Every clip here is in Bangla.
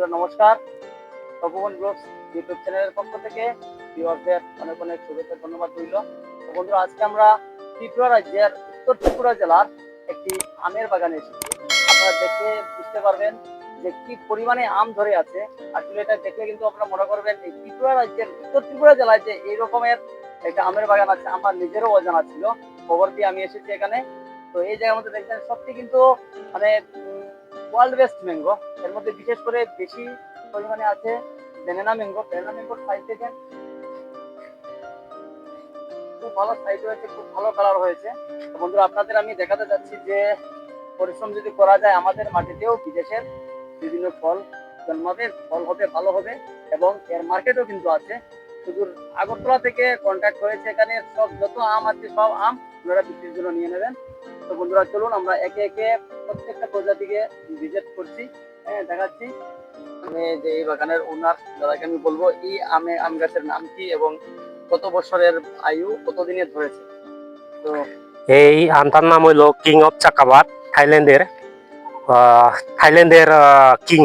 নমস্কার। তপবন ইউটিউব চ্যানেলের পক্ষ থেকে ভিউয়ারদের অনেক অনেক শুভেচ্ছা, ধন্যবাদ রইল। আজকে আমরা ত্রিপুরা রাজ্যের উত্তর ত্রিপুরা জেলার একটি আমের বাগানে এসেছি। আপনারা দেখে বুঝতে পারবেন যে কি পরিমাণে আম ধরে আছে। আসলে এটা দেখলে কিন্তু আপনারা মনে করবেন এই ত্রিপুরা রাজ্যের উত্তর ত্রিপুরা জেলায় যে এই রকমের একটা আমের বাগান আছে, আমার নিজেরও অজানা ছিল। খবর দিয়ে আমি এসেছি এখানে। তো এই জায়গার মধ্যে দেখছেন সত্যি কিন্তু মানে ওয়ার্ল্ড বেস্ট ম্যাঙ্গো। এর মধ্যে বিশেষ করে বেশি পরিমাণে আছে বেনানা ম্যাঙ্গো। বেনানা ম্যাঙ্গোর সাইজ দেখেন। খুব ভালো সাইজ হয়েছে, খুব ভালো কালার হয়েছে। বন্ধুরা, আপনাদের আমি দেখাতে চাচ্ছি যে পরিশ্রম যদি করা যায় আমাদের মাটিতেও বিদেশের বিভিন্ন ফল জন্মাবে, ফল হবে, ভালো হবে এবং এর মার্কেটও কিন্তু আছে। শুধু আগরতলা থেকে কন্ট্যাক্ট হয়েছে এখানে সব যত আম আছে সব আম আপনারা বিক্রির জন্য নিয়ে নেবেন। তো বন্ধুরা, চলুন আমরা একে একে প্রত্যেকটা প্রজাতিকে ভিজিট করছি। হ্যাঁ দেখাচ্ছি। আমি যে এই বাগানের ওনার দাদাকে আমি বলব এই আমে আম গাছের নাম কি এবং কত বছরের আয়ু, কতদিনে ধরেছে? তো এই আমটার নাম হইল কিং অফ চাকাবাদ থাইল্যান্ডের থাইল্যান্ডের কিং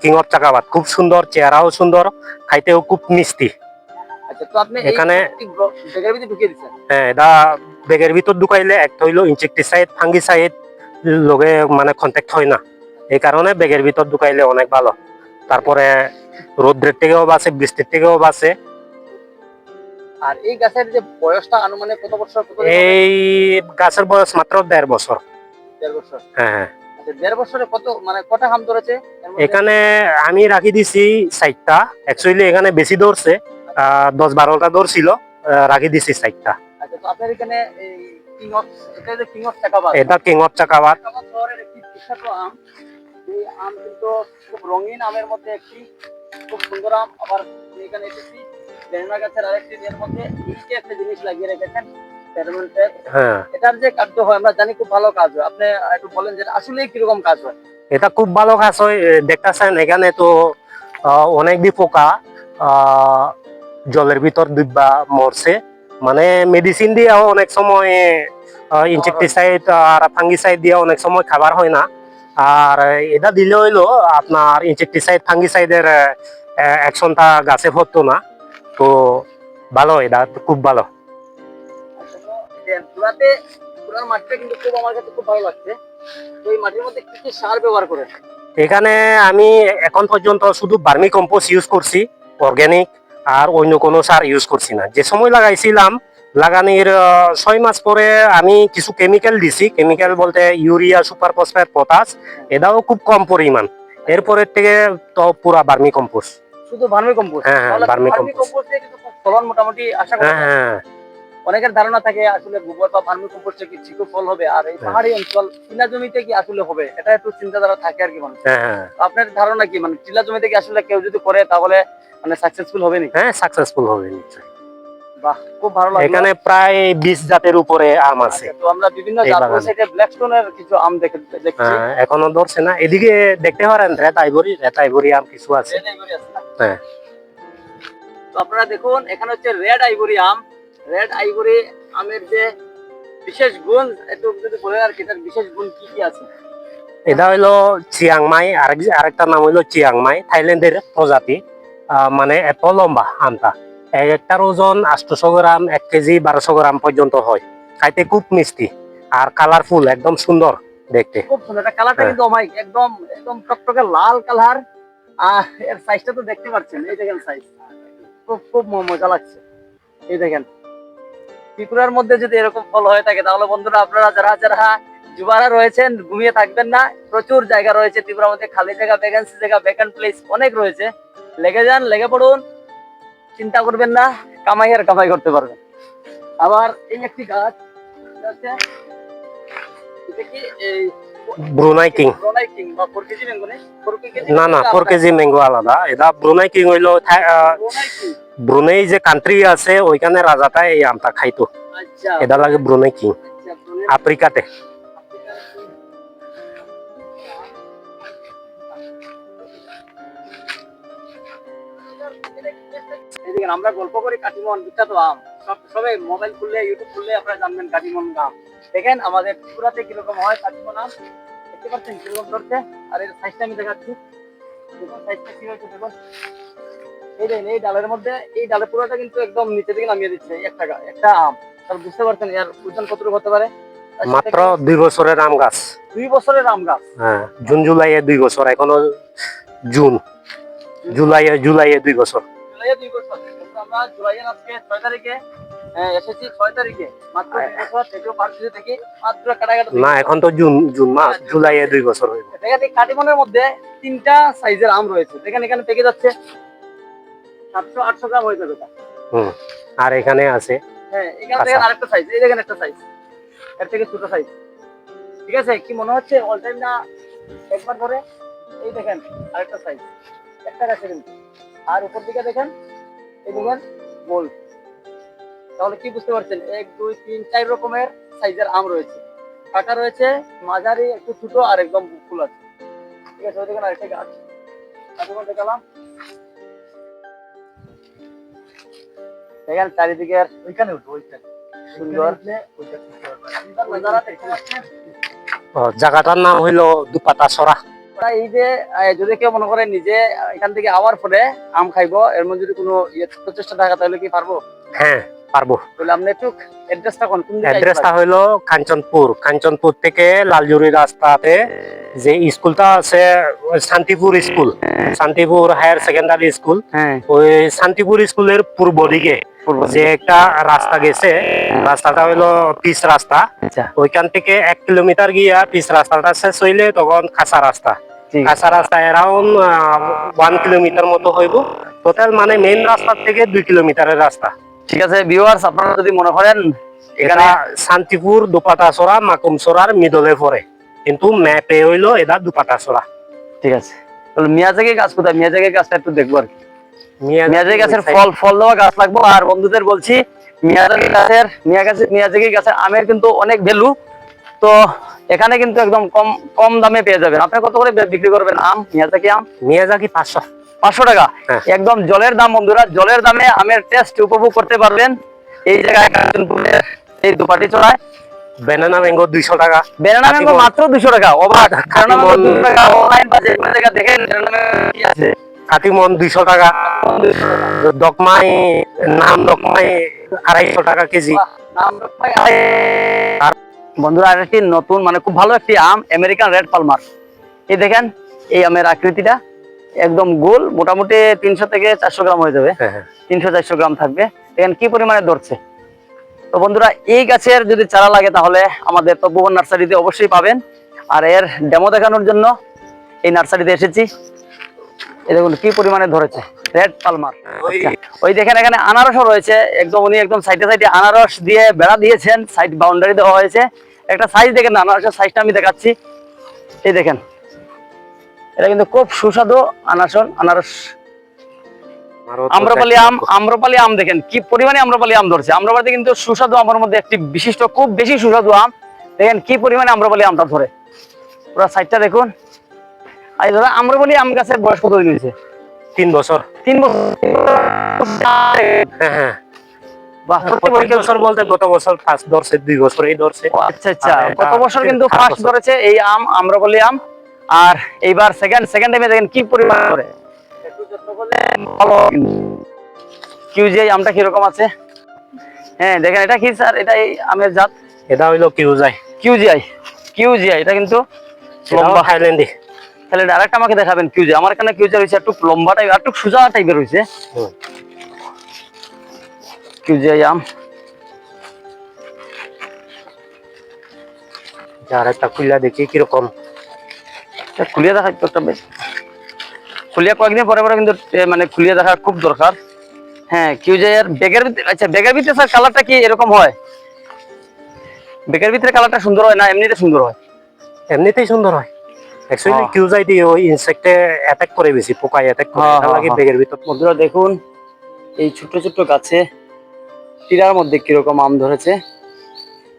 কিং অফ চাকাবাদ খুব সুন্দর, চেহারাও সুন্দর, খাইতেও খুব মিষ্টি। আচ্ছা তো আপনি এখানে- ব্যাগের ভিতরে ঢুকিয়ে দিচ্ছেন? হ্যাঁ এটা বেগের ভিতর ঢুকাইলে একটা হইল ইনসেকটিসাইড ফাঙ্গিসাইড লগে মানে কন্ট্যাক্ট হয় না। এই কারণে বেগের ভিতর ঢুকাইলে অনেক ভালো। তারপরে রোদ্রের থেকেও বাঁচে বৃষ্টির থেকেও বাঁচে। আর এই গাছের যে বয়সটা আনুমানিক কত বছর এই গাছের বয়স মাত্র দেড় বছর। দেড় বছর। হ্যাঁ হ্যাঁ। আচ্ছা দেড় বছরে কত মানে কটা আম ধরেছে? এখানে আমি রাখি দিছি সাইটটা অ্যাকচুয়ালি এখানে বেশি ধরছে। আহ, দশ বারোটা ধরছিল আহ, রাখি দিছি সাইটটা আচ্ছা এটা কিং অফ চাকাবাদ আম। কিন্তু খুব রঙিন আমের মধ্যে একটি খুব সুন্দর আম। আবার এখানে এসেছি বেলনা গাছের আরেকটি এর মধ্যে এই একটা জিনিস লাগিয়ে রেখেছেন হ্যাঁ। এটার যে কার্য হয় আমরা জানি খুব ভালো কাজ হয়। আপনি একটু বলেন যে আসলে কীরকম কাজ হয়? এটা খুব ভালো কাজ হয় দেখতেছেন এখানে তো আহ, অনেক পোকা আহ, জলের ভিতর দুইবা মরছে। মানে মেডিসিন দিয়ে অনেক সময় ইনসেকটিসাইড আর ফাঙ্গিসাইড দিয়ে অনেক সময় খাবার হয় না। আর এটা দিলে হইল আপনার ইনসেকটিসাইড ফাঙ্গিসাইডের অ্যাকশনটা গাছে পড়তো না। তো ভালো এটা খুব ভালো। তো যে পুরাতে পুরার মাটিটা কিন্তু খুব আমার কাছে খুব ভালো লাগছে। তো এই মাটির মধ্যে কি কি সার ব্যবহার করেন? এখানে আমি এখন পর্যন্ত শুধু বার্মি কম্পোস্ট ইউজ করছি অর্গানিক আর অন্য কোনো সার ইউজ করছি না। যে সময় লাগাইছিলাম লাগানির ছয় মাস পরে আমি কিছু কেমিক্যাল দিছি। কেমিক্যাল বলতে ইউরিয়া সুপার ফসফেট পটাশ এটাও খুব কম পরিমাণ। এরপরের থেকে তো পুরা বার্মি কম্পোস্ট শুধু ভার্মি কম্পোস্ট হ্যাঁ, হ্যাঁ, ভার্মি vermicompost। কম্পোস্ট দিয়ে কিন্তু ফলন মোটামুটি আশা করা হ্যাঁ হ্যাঁ। অনেকের ধারণা থাকে আসলে গোবর বা ভার্মি কম্পোস্টে কি ফল হবে আর এই হ্যাঁ। পাহাড়ি অঞ্চল টিলা জমিতে কি আসলে হবে এটা একটু চিন্তাধারা থাকে আর কি মানুষ হ্যাঁ আপনার ধারণা কি? মানে টিলা জমিতে কি আসলে কেউ যদি করে তাহলে মানে সাকসেসফুল হবে নি হ্যাঁ সাকসেসফুল হবে বাহ খুব ভালো লাগল। এখানে প্রায় বিশ জাতের উপরে আম আছে। আচ্ছা, তো আমরা বিভিন্ন জাত ব্ল্যাকস্টোনের কিছু আম দেখে দেখছি। হ্যাঁ, এখনও ধরছে না। এদিকে দেখতে পারেন রেত আইভরি রেত আইভরি আম কিছু আছে? হ্যাঁ। তো আপনারা দেখুন এখানে হচ্ছে রেড আইভরি আম। রেড আইভরি আমের যে বিশেষ গুণ একটু যদি বলেন আর কি এটার বিশেষ গুণ কি কি আছে? এটা হইল চিয়াংমাই আরেক আরেকটা নাম হইল চিয়াংমাই থাইল্যান্ডের প্রজাতি। মানে এত লম্বা আমটা এক একটার ওজন আটশোশো গ্রাম এক কেজি বারোশো গ্রাম পর্যন্ত হয়। খাইতে খুব মিষ্টি আর কালারফুল একদম সুন্দর দেখতে। খুব সুন্দর। এটা কালারটা হ্যাঁ। কিন্তু অমাইক একদম একদম টকটকে লাল কালার আর এর সাইজটা তো দেখতে পাচ্ছেন এই দেখেন সাইজ খুব খুব মজা লাগছে। এই দেখেন। ত্রিপুরার মধ্যে যদি এরকম ফল হয়ে থাকে তাহলে বন্ধুরা আপনারা যারা যারা যুবারা রয়েছেন ঘুমিয়ে থাকবেন না। প্রচুর জায়গা রয়েছে ত্রিপুরার মধ্যে খালি জায়গা ভ্যাকেন্সি জায়গা ভ্যাকেন্ট প্লেস অনেক রয়েছে। লেগে যান লেগে পড়ুন। চিন্তা করবেন না কামাই আর কামাই করতে পারবেন। আবার এই একটি গাছ ব্রুনাই কিং। না না ফোর কেজি ম্যাঙ্গো আলাদা। এটা ব্রুনাই কিং হইল ব্রোনাই যে কান্ট্রি আছে ওইখানে রাজাটা এই আমটা খাইতো। আচ্ছা। এটা লাগে ব্রুনাই কিং। আচ্ছা আফ্রিকাতে। এদিকে আমরা গল্প করি কাটিমন বিখ্যাত আম। সব সবাই মোবাইল খুললে ইউটিউব খুললে আপনারা জানবেন কাটিমন আম। দেখেন আমাদের ত্রিপুরাতে কীরকম হয় কাটিমন আম। দেখতে পাচ্ছেন কীরকম ধরছে? আর এর সাইজটা আমি দেখাচ্ছি। দেখুন সাইজটা কি হয়েছে দেখুন এই দেখেন এই ডালের মধ্যে এই ডালের পুরোটা কিন্তু একদম নিচে দিকে নামিয়ে দিচ্ছে এই একটা গা- একটা আম। তাহলে বুঝতে পারছেন এর ওজন কতটুকু হতে পারে? মাত্র দুই বছরের আম গাছ। দুই বছরের আম গাছ। হ্যাঁ জুন জুলাইয়ে দুই বছর এখনও জুন। জুলাইয়ে জুলাইয়ে দুই বছর। জুলাইয়ে দুই বছর। আমরা জুলাইয়ের আজকে ছয় তারিখে এসেছি ছয় তারিখে। মাত্র দুই বছর থেকেও পার্সিতে থেকে মাত্র কাটাকাটা না এখন তো জুন জুন মাস জুলাইয়ে দুই বছর হইব দেখেন এই কাটিমনের মধ্যে তিনটা সাইজের আম রয়েছে। দেখেন এখানে পেকে যাচ্ছে। সাতশো আটশো গ্রাম হয়ে যাবে। হুম আর এখানে আছে হ্যাঁ এখানে। দেখেন আরেকটা সাইজ এই দেখেন একটা সাইজ এর থেকে ছোট সাইজ ঠিক আছে? কি মনে হচ্ছে? অল টাইম না একবার ধরে? এই দেখেন আরেকটা সাইজ একটা গাছে কিন্তু আর উপর দিকে দেখেন এই দেখেন গোল। তাহলে কি বুঝতে পারছেন? এক দুই তিন চার রকমের সাইজের আম রয়েছে। কাটা রয়েছে মাঝারি একটু ছোট আর একদম ফুল আছে। ঠিক আছে ওই দেখেন আরেকটা গাছ। গাছগুলো দেখালাম? দেখেন চারিদিকে ওইখানে উঠো ওইখানে। সুন্দর। জায়গাটার নাম হইল দুপাতা সরা। এই যে যদি কেউ মনে করে নিজে এখান থেকে আওয়ার পরে আম খাইবো এর মধ্যে যদি কোনো ইয়ে প্রচেষ্টা থাকে তাহলে কি পারব? হ্যাঁ পারব। তাহলে আপনি একটু অ্যাড্রেসটা কোন অ্যাড্রেসটা হইল কাঞ্চনপুর। কাঞ্চনপুর থেকে লালজুরি রাস্তাতে যে স্কুলটা আছে Shantipur school. Shantipur higher secondary school. হ্যাঁ। ওই শান্তিপুর স্কুলের পূর্ব দিকে যে একটা রাস্তা গেছে রাস্তাটা হইল পিচ রাস্তা। আচ্ছা। ওইখান থেকে এক কিলোমিটার গিয়া পিচ রাস্তাটা শেষ হইলে তখন কাঁচা রাস্তা। কাঁচা রাস্তা অ্যারাউন্ড ওয়ান কিলোমিটার মতো হইব। টোটাল মানে মেইন রাস্তা থেকে দুই কিলোমিটারের রাস্তা। ঠিক আছে ভিউয়ার্স আপনারা যদি মনে করেন এখানে শান্তিপুর দুপাটাছড়া মাকুমছড়ার মিডলে পড়ে। কিন্তু ম্যাপে হইল এটা দুপাটাছড়া ঠিক আছে। তাহলে মিয়াজাকি গাছ কোথায়? মিয়াজাকি গাছটা একটু দেখব আর কি। মিয়াজাকি গাছের ফল ফল দেওয়া গাছ লাগবো। আর বন্ধুদের বলছি মিয়াজাকি গাছের মিয়া গাছের মিয়াজাকি গাছের আমের কিন্তু অনেক ভ্যালু তো এখানে কিন্তু একদম কম কম দামে পেয়ে যাবেন। আপনি কত করে বিক্রি করবেন আম? মিয়াজাকি আম? মিয়াজাকি পাঁচশো। পাঁচশো টাকা? হ্যাঁ। একদম জলের দাম বন্ধুরা জলের দামে আমের টেস্ট উপভোগ করতে পারবেন। এই জায়গায় এই দুপাটি চড়ায়। ব্যানানা ম্যাঙ্গো দুইশো টাকা। বেনানা ম্যাঙ্গো মাত্র দুশো টাকা। অবাক। বেনানা ম্যাঙ্গো দুশো টাকা অনলাইন বা যে কোনো জায়গা দেখেন বেনানা ম্যাঙ্গো কি আছে? কাটিমন দুইশো টাকা। দকমাই নাম দকমাই আড়াইশো টাকা কেজি। রক্ষায় আর বন্ধুরা আরেকটি নতুন মানে খুব ভালো একটি আম আমেরিকান রেড পালমার এই দেখেন এই আমের আকৃতিটা একদম গোল মোটামুটি তিনশো থেকে চারশো গ্রাম হয়ে যাবে। হ্যাঁ, হ্যাঁ। তিনশো চারশো গ্রাম থাকবে। দেখেন কি পরিমাণে ধরছে। তো বন্ধুরা এই গাছের যদি চারা লাগে তাহলে আমাদের তপভুবন নার্সারিতে অবশ্যই পাবেন। আর এর ডেমো দেখানোর জন্য এই নার্সারিতে এসেছি। এই দেখুন কি পরিমাণে ধরেছে। রেড পালমার ওই- ওই দেখেন এখানে আনারসও রয়েছে। একদম উনি একদম সাইডে সাইডে আনারস দিয়ে বেড়া দিয়েছেন। সাইড বাউন্ডারি দেওয়া হয়েছে। একটা সাইজ দেখেন না, আনারসের সাইজটা আমি দেখাচ্ছি। এই দেখেন এটা কিন্তু খুব সুস্বাদু আনারসন আনারস। আম্রপালি আম আম্রপালি আম দেখেন কি পরিমাণে আম্রপালি আম ধরছে। আম্রপালি কিন্তু সুস্বাদু আমের মধ্যে একটি বিশিষ্ট খুব বেশি সুস্বাদু আম। দেখেন কি পরিমাণে আম্রপালি আমটা ধরে। পুরো সাইডটা দেখুন। আর দাদা আম্রপালি আম গাছের বয়স কত দিন হয়েছে? তিন বছর। তিন বছর। হ্যাঁ হ্যাঁ। বাহ, প্রত্যেক প্রত্যেক বছর- বছর বলতে গত বছর ফার্স্ট ধরছে দুই বছর এই ধরছে। আচ্ছা আচ্ছা গত বছর কিন্তু ফার্স্ট ধরেছে এই আম আম্রপলি আম। আর এইবার সেকেন্ড সেকেন্ড টাইমে দেখেন কি পরিমাণ ধরে। ভালো কিন্তু। কিউজি এই আমটা কীরকম আছে? হ্যাঁ দেখেন এটা কি স্যার? এটা এই আমের জাত? এটা হইল কিউজিআই কিউজিআই এটা কিন্তু লম্বা। তাহলে ডাইরেক্ট আমাকে দেখাবেন কিউজি আমার এখানে কিউজি রয়েছে একটু লম্বা টাইপ একটু সোজা টাইপের রয়েছে। কিউজিআই আম। আর একটা খুললা দেখি কীরকম। খুলিয়ে দেখা একটু বেশ খুলিয়ে কয়েকদিন পরে পরে কিন্তু মানে খুলিয়ে দেখা খুব দরকার। হ্যাঁ কিউ যে এর ব্যাগের ভিতরে আচ্ছা ব্যাগের ভিতরে স্যার কালারটা কি এরকম হয়? ব্যাগের ভিতরে কালারটা সুন্দর হয় না এমনিতে সুন্দর হয়? এমনিতেই সুন্দর হয়। অ্যাকচুয়ালি। কিউ যাই দিয়ে ওই ইনসেক্টে অ্যাটাক করে বেশি পোকায় অ্যাটাক করে হ্যাঁ, এটা হ্যাঁ, লাগে হ্যাঁ। ভিতর বন্ধুরা দেখুন এই ছোট্ট ছোট্ট গাছে টিলার মধ্যে কীরকম আম ধরেছে?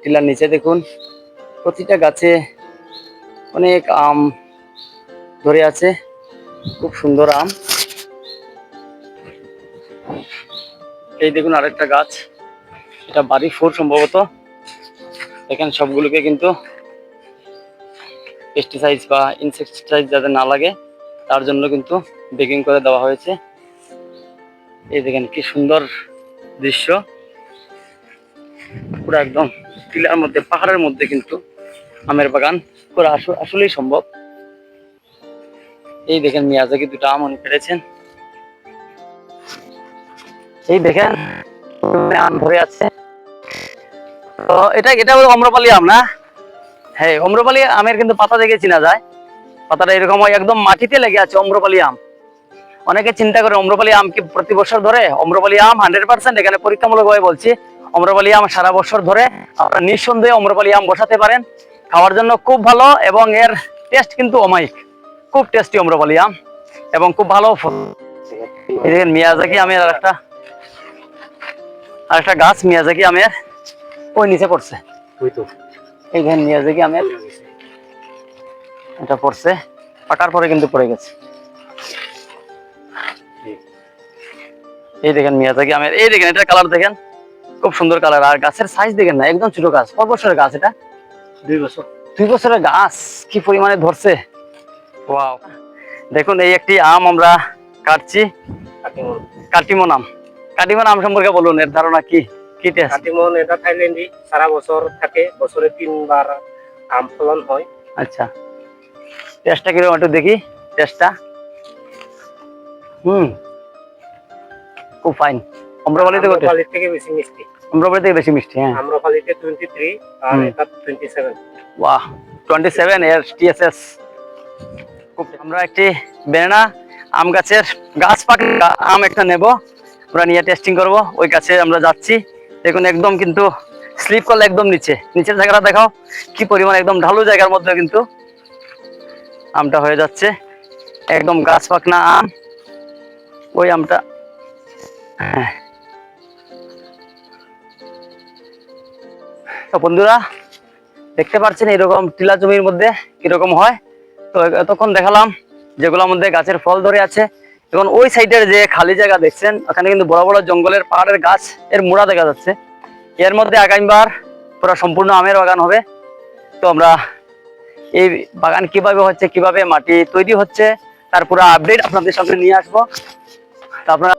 টিলার নিচে দেখুন, প্রতিটা গাছে অনেক আম ধরে আছে। খুব সুন্দর আম। এই দেখুন আরেকটা গাছ, এটা বাড়ি ফোর সম্ভবত। দেখেন সবগুলোকে কিন্তু পেস্টিসাইড বা ইনসেকটিসাইড যাতে না লাগে, তার জন্য কিন্তু বেকিং করে দেওয়া হয়েছে। এই দেখেন কি সুন্দর দৃশ্য। পুরো একদম টিলার মধ্যে, পাহাড়ের মধ্যে কিন্তু আমের বাগান করা আসলেই সম্ভব। এই দেখেন মিয়াজাকি দুটো আম উনি পেরেছেন এই দেখেন আম ধরে আছে। তো এটা এটা হলো অম্রপালি আম না? হ্যাঁ অম্রপালি আমের কিন্তু পাতা দেখে চেনা যায়। পাতাটা এরকম হয়, একদম মাটিতে লেগে আছে অম্রপালি আম। অনেকে চিন্তা করে অম্রপালি আম কি প্রতি বছর ধরে? অম্রপালি আম হান্ড্রেড পার্সেন্ট এখানে পরীক্ষামূলকভাবে বলছি অম্রপালি আম সারা বছর ধরে আপনারা নিঃসন্দেহে অম্রপালি আম বসাতে পারেন। খাওয়ার জন্য খুব ভালো এবং এর টেস্ট কিন্তু অমায়িক। খুব টেস্টি অম্রপালি আম এবং খুব ভালো দেখেন মিয়াজাকি আমের আর একটা আর একটা গাছ মিয়াজাকি আমের ওই নিচে পড়ছে। এই দেখেন মিয়াজাকি আমের এটা পড়ছে পাকার পরে কিন্তু পড়ে গেছে। এই। দেখেন মিয়াজাকি আমের এই দেখেন এটা কালার দেখেন। খুব সুন্দর কালার আর গাছের সাইজ দেখেন না একদম ছোট গাছ। কত বছরের গাছ এটা? দুই বছর। দুই বছরের গাছ? কি পরিমাণে ধরছে? ওয়াও দেখুন এই একটি আম আমরা কাটছি। কাটিমন। আম। কাটিমন আম সম্পর্কে বলুন এর ধারণা কি? কি টেস্ট কাটিমন এটা থাইল্যান্ডি সারা বছর থাকে বছরে তিনবার আম ফলন হয়। আচ্ছা। টেস্টটা কীরকম একটু দেখি টেস্টটা হুম। খুব ফাইন কত? থেকে বেশি মিষ্টি। থেকে বেশি মিষ্টি হ্যাঁ। আম্রপালিতে টোয়েন্টি থ্রি আর এটা টোয়েন্টি সেভেন বাহ টোয়েন্টি সেভেন এর টিএসএস আমরা একটি বেনানা আম গাছের গাছ পাকা আম একটা নেব। আমরা নিয়ে টেস্টিং করব ওই গাছে আমরা যাচ্ছি। দেখুন একদম কিন্তু স্লিপ করলে একদম নিচে। নিচের জায়গাটা দেখাও কি পরিমাণ একদম ঢালু জায়গার মধ্যে কিন্তু আমটা হয়ে যাচ্ছে। একদম গাছ পাকনা আম। ওই আমটা হ্যাঁ। তো বন্ধুরা, দেখতে পাচ্ছেন এরকম টিলা জমির মধ্যে কীরকম হয়। তো এতক্ষণ দেখালাম যেগুলোর মধ্যে গাছের ফল ধরে আছে। এখন ওই সাইডের যে খালি জায়গা দেখছেন, ওখানে কিন্তু বড় বড় জঙ্গলের পাহাড়ের গাছ, এর মোড়া দেখা যাচ্ছে। এর মধ্যে আগামীবার পুরো সম্পূর্ণ আমের বাগান হবে। তো আমরা এই বাগান কীভাবে হচ্ছে, কীভাবে মাটি তৈরি হচ্ছে, তার পুরো আপডেট আপনাদের সামনে নিয়ে আসব। তো আপনারা